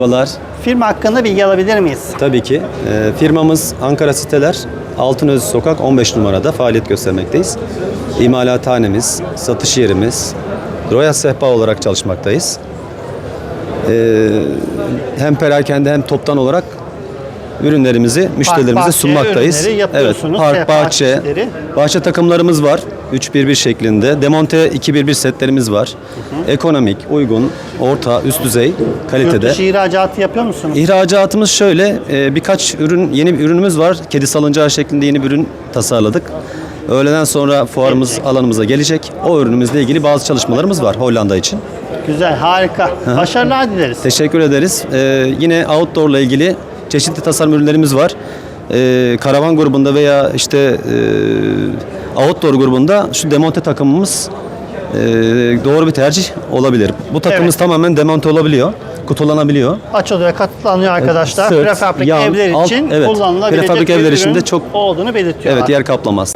Merhabalar. Firma hakkında bilgi alabilir miyiz? Tabii ki. Ee, firmamız Ankara Siteler Altınözü Sokak 15 numarada faaliyet göstermekteyiz. İmalathanemiz, satış yerimiz, Royal Sehpa olarak çalışmaktayız. Ee, hem perakende hem toptan olarak ürünlerimizi müşterilerimize bahçe sunmaktayız. ürünleri yapıyorsunuz, park, bahçe, bahçe takımlarımız var. 3-1-1 şeklinde. Demonte 2-1-1 setlerimiz var. Ekonomik, uygun, orta, üst düzey Yurt kalitede. dışı ihracatı yapıyor musunuz? İhracatımız şöyle, e, birkaç ürün, yeni bir ürünümüz var. Kedi salıncağı şeklinde yeni bir ürün tasarladık. Öğleden sonra fuarımız alanımıza gelecek. O ürünümüzle ilgili bazı çalışmalarımız var Hollanda için. Güzel, harika. Başarılar dileriz. Teşekkür ederiz. E, yine outdoor ile ilgili çeşitli tasarım ürünlerimiz var. E, karavan grubunda veya işte e, outdoor grubunda şu demonte takımımız e, doğru bir tercih olabilir. Bu takımımız Evet. tamamen demonte olabiliyor, kutulanabiliyor. Açılıyor ve katlanıyor arkadaşlar. sırt, Prefabrik yan, evler alt- için evet. kullanılabilecek Prefabrik bir evler ürün için de çok- olduğunu belirtiyorlar. Evet yer kaplamaz.